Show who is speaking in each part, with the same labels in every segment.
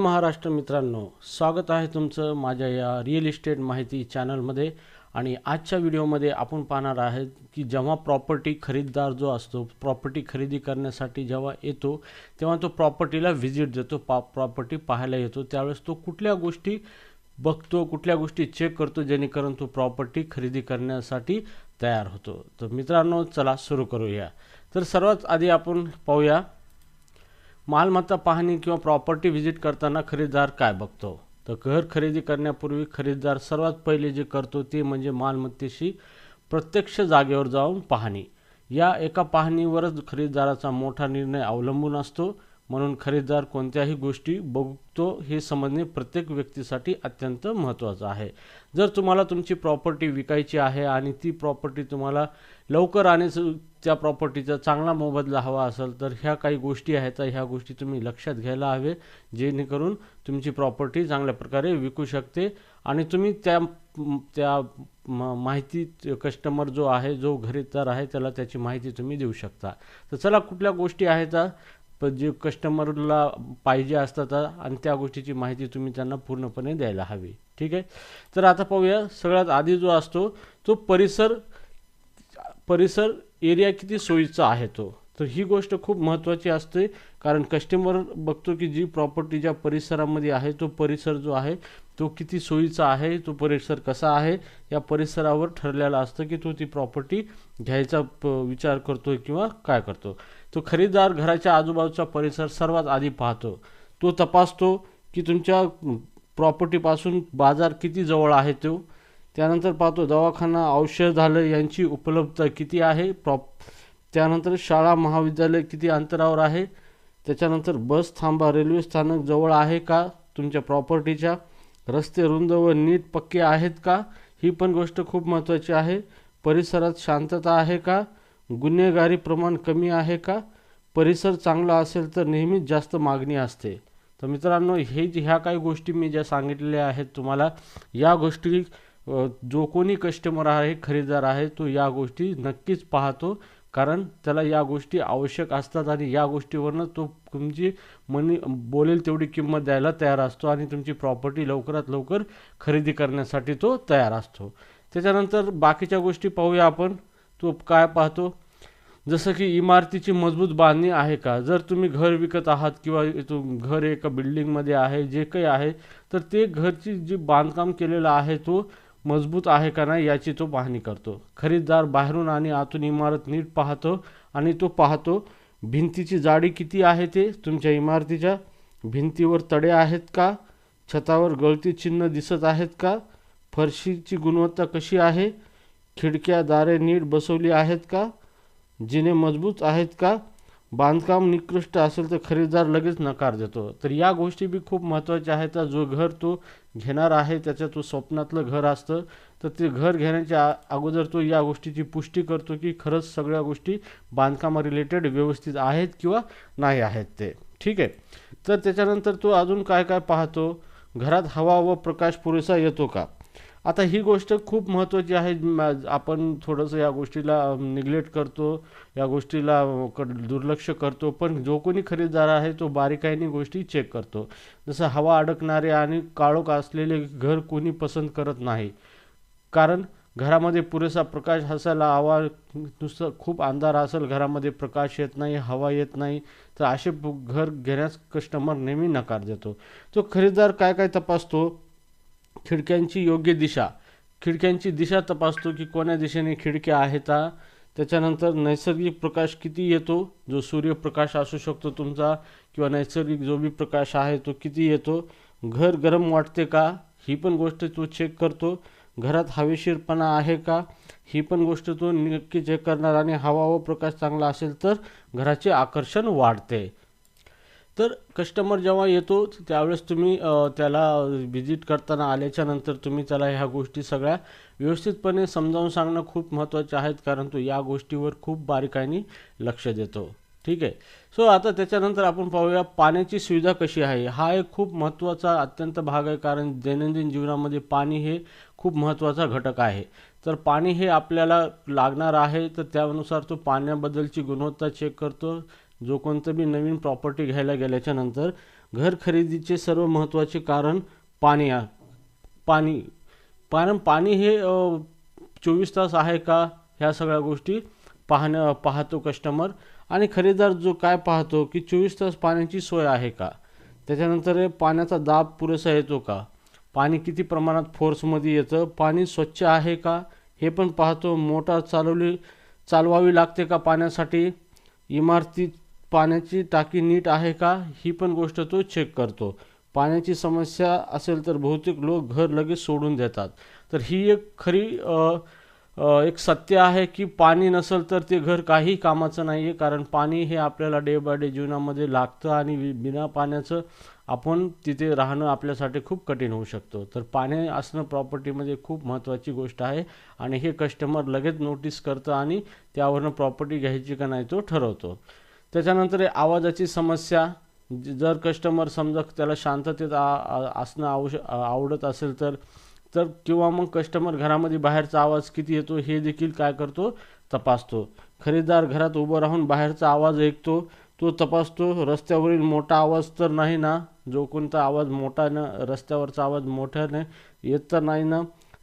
Speaker 1: महाराष्ट्र मित्रांनो स्वागत आहे तुमचं माझ्या या रिअल इस्टेट माहिती चॅनलमध्ये. आणि आजच्या व्हिडिओमध्ये आपण पाहणार आहेत की जेव्हा प्रॉपर्टी खरीददार जो असतो प्रॉपर्टी खरेदी करण्यासाठी जेव्हा येतो तेव्हा तो प्रॉपर्टीला व्हिजिट देतो पा प्रॉपर्टी पाहायला येतो. त्यावेळेस तो कुठल्या गोष्टी बघतो कुठल्या गोष्टी चेक करतो जेणेकरून तो प्रॉपर्टी खरेदी करण्यासाठी तयार होतो. तर मित्रांनो चला सुरू करूया. तर सर्वात आधी आपण पाहूया मालमत्ता पाहणी किंवा प्रॉपर्टी व्हिजिट करताना खरेदीदार काय बघतो? तर घर खरेदी करण्यापूर्वी खरेदीदार सर्वात पहिले जे करतो ते म्हणजे मालमत्तेशी प्रत्यक्ष जागेवर जाऊन पाहणी. या एका पाहणीवरच खरेदीदाराचा मोठा निर्णय अवलंबून असतो. म्हणून खरेदीदार कोणत्याही गोष्टी बघतो हे समजणे प्रत्येक व्यक्तीसाठी अत्यंत महत्त्वाचं आहे. जर तुम्हाला तुमची प्रॉपर्टी विकायची आहे आणि ती प्रॉपर्टी तुम्हाला लवकर आणि स- त्या प्रॉपर्टीचा चांगला मोबदला हवा असेल तर ह्या काही गोष्टी आहेत ह्या गोष्टी तुम्ही लक्षात घ्यायला हवे जेणेकरून तुमची प्रॉपर्टी चांगल्या प्रकारे विकू शकते आणि तुम्ही त्या त्या म- माहिती कस्टमर जो आहे जो खरेदीदार आहे त्याला त्याची माहिती तुम्ही देऊ शकता. तर चला कुठल्या गोष्टी आहेत पण जे कस्टमरला पाहिजे असतात आणि त्या गोष्टीची माहिती तुम्ही त्यांना पूर्णपणे द्यायला हवी. ठीक आहे? तर आता पाहूया सगळ्यात आधी जो असतो तो परिसर परिसर एरिया किती सोयीचा आहे तो. तर ही गोष्ट खूप महत्त्वाची असते. कारण कस्टमर बघतो की जी प्रॉपर्टी ज्या परिसरामध्ये आहे तो परिसर जो आहे तो किती सोयीचा आहे तो परिसर कसा आहे या परिसरावर ठरलेला असतं की तो ती प्रॉपर्टी घ्यायचा प- विचार करतो किंवा काय करतो. तो खरेदीदार घराच्या आजूबाजूचा परिसर सर्वात आधी पाहतो. तो तपासतो की तुमच्या प्रॉपर्टीपासून बाजार किती जवळ आहे तो. त्यानंतर पाहतो दवाखाना औषधालय यांची उपलब्धता किती आहे प्रॉप त्यानंतर शाळा महाविद्यालय किती अंतरावर आहे? त्याच्यानंतर बस थांबा रेल्वे स्थानक जवळ आहे का? तुमच्या प्रॉपर्टीच्या रस्ते रुंद व नीट पक्के आहेत का? ही पण गोष्ट खूप महत्त्वाची आहे. परिसरात शांतता आहे का? गुन्हेगारी प्रमाण कमी आहे का? परिसर चांगला असेल तर नेहमीच जास्त मागणी असते. तर मित्रांनो हे जे ह्या काही गोष्टी मी ज्या सांगितलेल्या आहेत तुम्हाला या गोष्टी जो कोणी कस्टमर आहे खरेदीदार आहे तो या गोष्टी नक्कीच पाहतो. कारण त्याला या गोष्टी आवश्यक असतात आणि या गोष्टीवरनं तो तुमची मनी बोलेल तेवढी किंमत द्यायला तयार असतो आणि तुमची प्रॉपर्टी लवकरात लवकर खरेदी करण्यासाठी तो तयार असतो. त्याच्यानंतर बाकीच्या गोष्टी पाहूया आपण. तो काय पाहतो? जसं की इमारतीची मजबूत बांधणी आहे का? जर तुम्ही घर विकत आहात किंवा तो घर एका बिल्डिंगमध्ये आहे जे काही आहे तर ते घरची जी बांधकाम केलेलं आहे तो मजबूत आहे का नाही याची तो पाहणी करतो. खरीददार बाहेरून आणि आतून इमारत नीट पाहतो आणि तो पाहतो भिंतीची जाडी किती आहे ते? तुमच्या इमारतीच्या भिंतीवर तडे आहेत का? छतावर गळती चिन्ह दिसत आहेत का? फरशीची गुणवत्ता कशी आहे? खिडक्या दारे नीट बसवली आहेत का? जिने मजबूत आहेत का? बांधकाम निकृष्ट असेल तर खरेदीदार लगेच नकार देतो. तर या गोष्टी बी खूप महत्त्वाच्या आहेत. जो घर तो घेणार आहे त्याचं तो स्वप्नातलं घर असतं. तर ते घर घेण्याच्या अगोदर तो या गोष्टीची पुष्टी करतो की खरंच सगळ्या गोष्टी बांधकामा रिलेटेड व्यवस्थित आहेत किंवा नाही आहेत ते. ठीक आहे? तर त्याच्यानंतर तो अजून काय काय पाहतो? घरात हवा व प्रकाश पुरेसा येतो का? आता ही गोष्ट खूप महत्त्वाची आहे. आपण थोडंसं या गोष्टीला निग्लेक्ट करतो या गोष्टीला क- दुर्लक्ष करतो पण जो कोणी खरेदीदार आहे तो बारीकाईने गोष्टी चेक करतो. जसं हवा अडकणारे आणि काळोख असलेले घर कोणी पसंत करत नाही. कारण घरामध्ये पुरेसा प्रकाश असायला हवा नुसतं खूप अंधार असेल घरामध्ये प्रकाश येत नाही हवा येत नाही तर असे घर घेण्यास कस्टमर नेहमी नकार देतो. तो खरेदीदार काय काय तपासतो? खिडक्यांची योग्य दिशा. खिडक्यांची दिशा तपासतो की कोण्या दिशेने खिडक्या आहेत का त्याच्यानंतर नैसर्गिक प्रकाश किती येतो? जो सूर्यप्रकाश असू शकतो तुमचा किंवा नैसर्गिक जो बी प्रकाश आहे तो किती येतो? घर गरम वाटते का? ही पण गोष्ट तो चेक करतो. घरात हवेशीरपणा आहे का? ही पण गोष्ट तो नक्की चेक करणार आणि हवा व प्रकाश चांगला असेल तर घराचे आकर्षण वाढते. तर कस्टमर जेव्हा येतो त्यावेळेस तुम्ही त्याला व्हिजिट करताना आल्याच्यानंतर तुम्ही त्याला ह्या गोष्टी सगळ्या व्यवस्थितपणे समजावून सांगणं खूप महत्त्वाचे आहेत कारण तो या गोष्टीवर खूप बारीकाईने लक्ष देतो. ठीक आहे? सो आता त्याच्यानंतर आपण पाहूया पाण्याची सुविधा कशी आहे. हा एक खूप महत्त्वाचा अत्यंत भाग आहे कारण दैनंदिन जीवनामध्ये पाणी हे खूप महत्त्वाचा घटक आहे. तर पाणी हे आपल्याला लागणार आहे तर त्यानुसार तो पाण्याबद्दलची गुणवत्ता चेक करतो. जो कोणतं बी नवीन प्रॉपर्टी घ्यायला गेल्याच्यानंतर घर खरेदीचे सर्व महत्त्वाचे कारण पाणी आ- पाणी. कारण पाणी हे चोवीस तास आहे का? ह्या सगळ्या गोष्टी पाहणं पाहतो कस्टमर आणि खरेदीदार जो काय पाहतो की चोवीस तास पाण्याची सोय आहे का? त्याच्यानंतर पाण्याचा दाब पुरेसा येतो का? पाणी किती प्रमाणात फोर्समध्ये येतं? पाणी स्वच्छ आहे का? हे पण पाहतो. मोटार चालवली चालवावी लागते का पाण्यासाठी? इमारतीत पाण्याची टाकी नीट आहे का ही पण गोष्ट तो चेक करतो. पाण्याची समस्या असेल तर बहुतेक लोक घर लगेच सोडून देतात. तर ही एक खरी एक सत्य आहे की पाणी नसेल तर ते घर काही कामाचं नाही आहे कारण पाणी हे आपल्याला डे बाय डे जीवनामध्ये लागतं आणि बिना पाण्याचं आपण तिथे राहणं आपल्यासाठी खूप कठीण होऊ शकतो. तर पाणी असणं प्रॉपर्टीमध्ये खूप महत्त्वाची गोष्ट आहे आणि हे कस्टमर लगेच नोटीस करतं आणि त्यावरनं प्रॉपर्टी घ्यायची का नाही तो ठरवतो. त्याच्यानंतर आहे आवाजाची समस्या जर कस्टमर समजा त्याला शांततेत असणं आवश आवडत असेल तर तर किंवा मग कस्टमर घरामध्ये बाहेरचा आवाज किती येतो हे देखील काय करतो? तपासतो. खरेदीदार घरात उभं राहून बाहेरचा आवाज ऐकतो तो तपासतो. रस्त्यावरील मोठा आवाज तर नाही ना? जो कोणता आवाज मोठा न रस्त्यावरचा आवाज मोठ्याने येत तर नाही ना?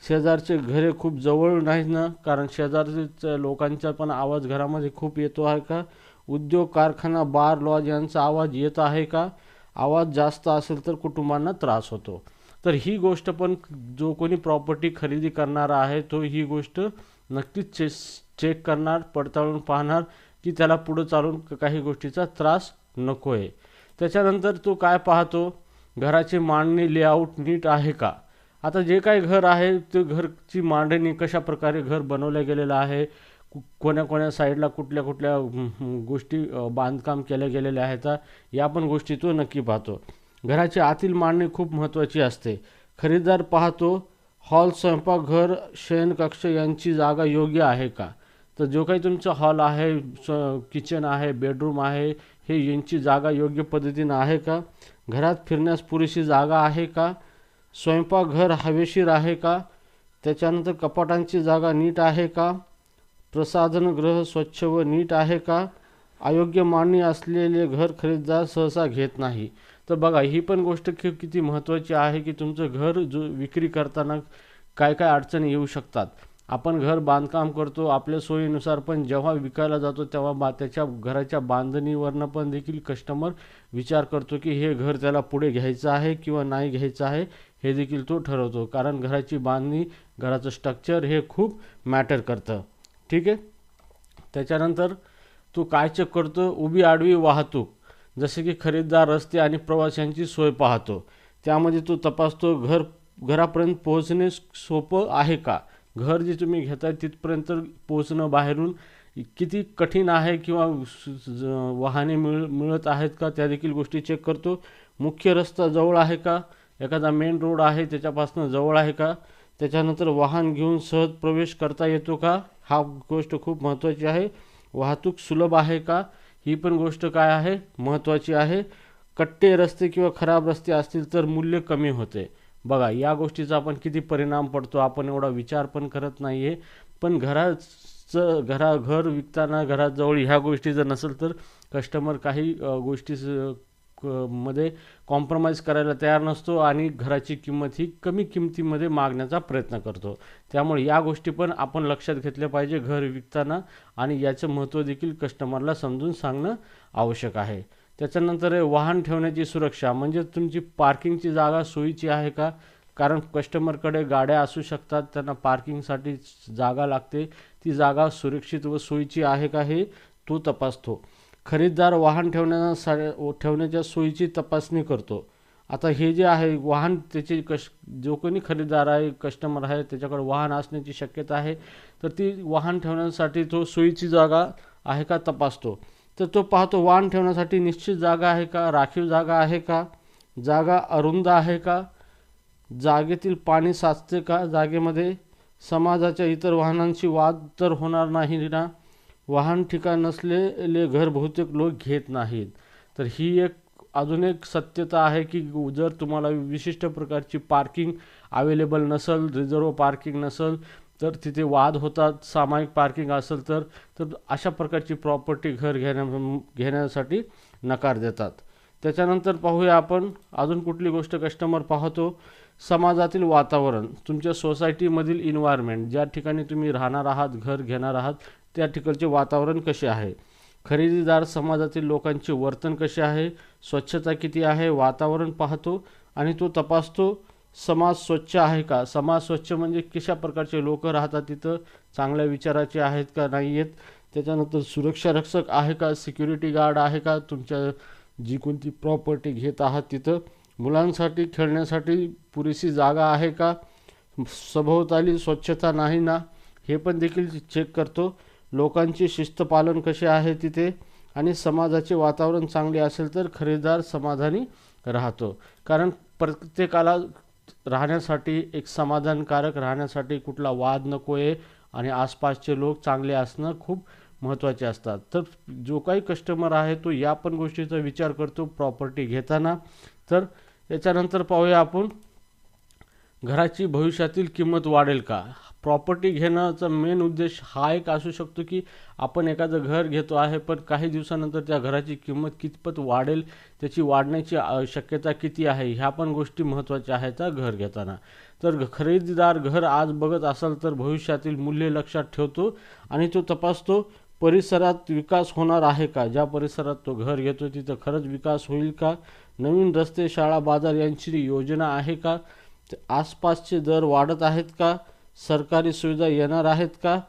Speaker 1: शेजारचे घरे खूप जवळ नाही ना? कारण शेजारच्या लोकांचा पण आवाज घरामध्ये खूप येतो आहे का? उद्योग कारखाना बार लॉज यांचा आवाज येत आहे का? आवाज जास्त असेल तर कुटुंबांना त्रास होतो. तर ही गोष्ट पण जो कोणी प्रॉपर्टी खरेदी करणारा आहे तो ही गोष्ट नक्कीच चेस चेक करणार पडताळून पाहणार की त्याला पुढं चालून काही गोष्टीचा त्रास नको आहे त्याच्यानंतर तो काय पाहतो? घराची मांडणी लेआउट नीट आहे का? आता जे काही घर आहे ते घरची मांडणी कशा प्रकारे घर बनवलं गेलेलं आहे? कु- कोण्या कोण्या साईडला कुठल्या कुठल्या गोष्टी बांधकाम केल्या गेलेल्या आहेत या पण गोष्टी तो नक्की पाहतो. घराची आतील मांडणी खूप महत्त्वाची असते. खरेदीदार पाहतो हॉल स्वयंपाकघर शयनकक्ष यांची जागा योग्य आहे का? तर जो काही तुमचा हॉल आहे किचन आहे बेडरूम आहे हे यांची जागा योग्य पद्धतीनं आहे का? घरात फिरण्यास पुरेशी जागा आहे का? स्वयंपाकघर हवेशीर आहे का? त्याच्यानंतर कपाटांची जागा नीट आहे का? प्रसाधनगृह स्वच्छ व नीट आहे का? अयोग्य मांडणी असलेले घर खरेदीदार सहसा घेत नाही. तर बघा ही पण गोष्ट कि किती महत्त्वाची आहे की तुमचं घर जो विक्री करताना काय काय अडचणी येऊ शकतात. आपण घर बांधकाम करतो आपल्या सोयीनुसार पण जेव्हा विकायला जातो तेव्हा बा त्याच्या घराच्या बांधणीवरनं पण देखील कस्टमर विचार करतो की हे घर त्याला पुढे घ्यायचं आहे किंवा नाही घ्यायचं आहे हे देखील तो ठरवतो. कारण घराची बांधणी घराचं स्ट्रक्चर हे खूप मॅटर करतं. ठीक आहे? त्याच्यानंतर तो काय चेक करतो? उभी आडवी वाहतूक. जसे की खरेदीदार रस्ते आणि प्रवाशांची सोय पाहतो. त्यामध्ये तो तपासतो घर घरापर्यंत पोहोचणे सोपं आहे का? घर जे तुम्ही घेताय तिथपर्यंत पोहोचणं बाहेरून किती कठीण आहे किंवा ज- वाहने मिळ मिळत आहेत का? त्या देखील गोष्टी चेक करतो. मुख्य रस्ता जवळ आहे का? एखादा मेन रोड आहे त्याच्यापासून जवळ आहे का? त्याच्यानंतर वाहन घेऊन सहज प्रवेश करता येतो का? हा गोष्ट खूप महत्त्वाची आहे. वाहतूक सुलभ आहे का? ही पण गोष्ट काय आहे? महत्त्वाची आहे. कट्टे रस्ते किंवा खराब रस्ते असतील तर मूल्य कमी होते. बघा या गोष्टीचा आपण किती परिणाम पडतो आपण एवढा विचार पण करत नाही आहे पण घराचं घरा घर विकताना घराजवळ ह्या गोष्टी जर नसेल तर कस्टमर काही गोष्टी मध्ये कॉम्प्रोमाइज करायला तयार नसतो आणि घराची किंमत ही कमी किमतीमध्ये मागण्याचा प्रयत्न करतो. त्यामुळे या गोष्टी पण आपण लक्षात घेतल्या पाहिजे घर विकताना आणि याचं महत्त्व देखील कस्टमरला समजून सांगणं आवश्यक आहे. त्याच्यानंतर वाहन ठेवण्याची सुरक्षा. म्हणजे तुमची पार्किंगची जागा सोयीची आहे का? कारण कस्टमरकडे गाड्या असू शकतात त्यांना पार्किंगसाठी जागा लागते. ती जागा सुरक्षित व सोयीची आहे का हे तो तपासतो. खरेदीदार वाहन ठेवण्याचा ठेवण्याच्या सोयीची तपासणी करतो. आता हे जे आहे वाहन त्याचे कश जो कोणी खरेदीदार आहे कस्टमर आहे त्याच्याकडे वाहन असण्याची शक्यता आहे तर ती वाहन ठेवण्यासाठी तो सोयीची जागा आहे का तपासतो. तर तो पाहतो वाहन ठेवण्यासाठी निश्चित जागा आहे का राखीव जागा आहे का जागा अरुंद आहे का जागेतील पाणी साचते का जागेमध्ये समाजाच्या इतर वाहनांशी वाद तर होणार नाही ना? वाहन ठिकाण नसलेले घर बहुतेक लोक घेत नाहीत. तर ही एक अजून एक सत्यता आहे की जर तुम्हाला विशिष्ट प्रकारची पार्किंग अवेलेबल नसेल रिझर्व पार्किंग नसेल तर तिथे वाद होतात सामायिक पार्किंग असेल तर तर अशा प्रकारची प्रॉपर्टी घर घेण्या घेण्यासाठी नकार देतात. त्याच्यानंतर पाहूया आपण अजून कुठली गोष्ट कस्टमर पाहतो? समाजातील वातावरण. तुमच्या सोसायटीमधील इन्व्हायरमेंट ज्या ठिकाणी तुम्ही राहणार आहात घर घेणार आहात त्या ठिकाणचे वातावरण कसे आहे? खरेदीदार समाजातील लोकांचे वर्तन कसे आहे? स्वच्छता किती आहे? वातावरण पाहतो आणि तो तपासतो. समाज स्वच्छ आहे का? समाज स्वच्छ म्हणजे कशा प्रकारचे लोक राहतात तिथं? चांगल्या विचाराचे आहेत का नाही आहेत? त्याच्यानंतर सुरक्षा रक्षक आहे का? सिक्युरिटी गार्ड आहे का? तुमच्या जी कोणती प्रॉपर्टी घेत आहात तिथं? मुलांसाठी खेळण्यासाठी पुरेशी जागा आहे का? सभोवताली स्वच्छता नाही ना? हे पण देखील चेक करतो. लोकांचे शिस्तपालन कसे आहे तिथे आणि समाजाचे वातावरण चांगले असेल तर खरेदीदार समाधानी राहतो. कारण प्रत्येकाला राहण्यासाठी एक समाधानकारक राहण्यासाठी कुठला वाद नको आहे आणि आसपासचे लोक चांगले असणं खूप महत्त्वाचे असतात. तर जो काही कस्टमर आहे तो या पण गोष्टीचा विचार करतो प्रॉपर्टी घेताना. तर याच्यानंतर पाहूया आपण घराची भविष्यातील किंमत वाढेल का? प्रॉपर्टी घेण्याचा मेन उद्देश हा एक असू शकतो की आपण एखादं घर घेतो आहे पण काही दिवसानंतर त्या घराची किंमत कितपत वाढेल त्याची वाढण्याची शक्यता किती आहे ह्या पण गोष्टी महत्त्वाच्या आहेत त्या घर घेताना. तर खरेदीदार घर आज बघत असाल तर भविष्यातील मूल्य लक्षात ठेवतो आणि तो तपासतो परिसरात विकास होणार आहे का? ज्या परिसरात तो घर घेतो तिथं खरंच विकास होईल का? नवीन रस्ते शाळा बाजार यांची योजना आहे का? आसपासचे दर वाढत आहेत का? सरकारी सुविधा येणार आहेत का?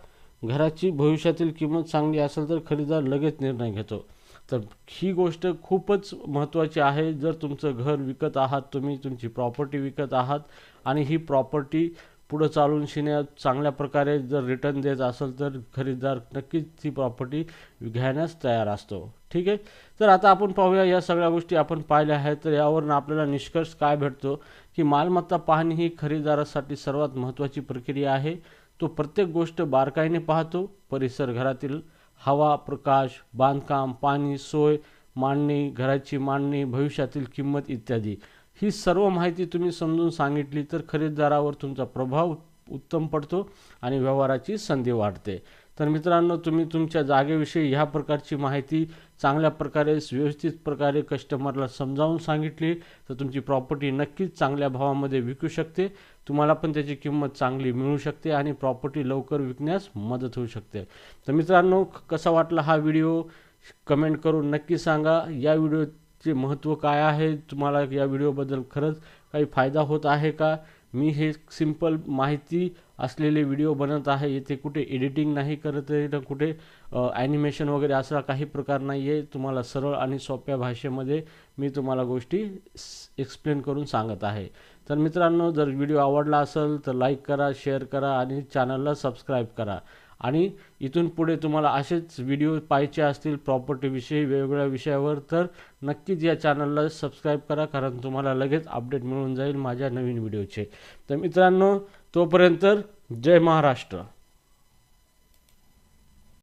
Speaker 1: घराची भविष्यातील किंमत चांगली असेल तर खरेदीदार लगेच निर्णय घेतो. तर ही गोष्ट खूपच महत्त्वाची आहे. जर तुमचं घर विकत आहात तुम्ही तुमची प्रॉपर्टी विकत आहात आणि ही प्रॉपर्टी पुढं चालून शिन्या चांगल्या प्रकारे जर रिटर्न देत असेल तर खरेदीदार नक्कीच ती प्रॉपर्टी घेण्यास तयार असतो. ठीक आहे? तर आता आपण पाहूया या सगळ्या गोष्टी आपण पाहिल्या आहेत. तर यावरून आपल्याला निष्कर्ष काय भेटतो? की मालमत्ता पाहणे ही खरेदीदारासाठी सर्वात महत्त्वाची प्रक्रिया आहे. तो प्रत्येक गोष्ट बारकाईने पाहतो. परिसर घरातील हवा प्रकाश बांधकाम पाणी सोय मांडणी घराची मांडणी भविष्यातील किंमत इत्यादी. ही सर्व माहिती तुम्ही समजून सांगितली तर खरेदीदारावर तुमचा प्रभाव उत्तम पडतो आणि व्यवहाराची संधी वाढते. तर मित्रांनो तुम्ही तुमच्या जागेविषयी ह्या प्रकारची माहिती चांगल्या प्रकारे व्यवस्थित प्रकारे कस्टमरला समजावून सांगितली तर तुमची प्रॉपर्टी नक्कीच चांगल्या भावामध्ये विकू शकते. तुम्हाला पण त्याची किंमत चांगली मिळू शकते आणि प्रॉपर्टी लवकर विकण्यास मदत होऊ शकते. तर मित्रांनो कसा वाटला हा व्हिडिओ कमेंट करून नक्की सांगा. या चे महत्त्व काय आहे? तुम्हाला या व्हिडिओबद्दल खरंच काही फायदा होत आहे का? मी हे सिंपल माहिती असलेले व्हिडिओ बनत आहे. येथे कुठे एडिटिंग नाही करत आहे ना कुठे ॲनिमेशन वगैरे असा काही प्रकार नाही आहे तुम्हाला सरळ आणि सोप्या भाषेमध्ये मी तुम्हाला गोष्टी एक्सप्लेन करून सांगत आहे. तर मित्रांनो जर व्हिडिओ आवडला असेल तर लाईक करा शेअर करा आणि चॅनलला सबस्क्राईब करा. आणि इथून पुढे तुम्हाला असेच व्हिडिओ पाहायचे असतील प्रॉपर्टीविषयी वेगवेगळ्या विषयावर तर नक्कीच या चॅनलला सबस्क्राईब करा कारण तुम्हाला लगेच अपडेट मिळून जाईल माझ्या नवीन व्हिडिओचे तर मित्रांनो तोपर्यंत जय महाराष्ट्र.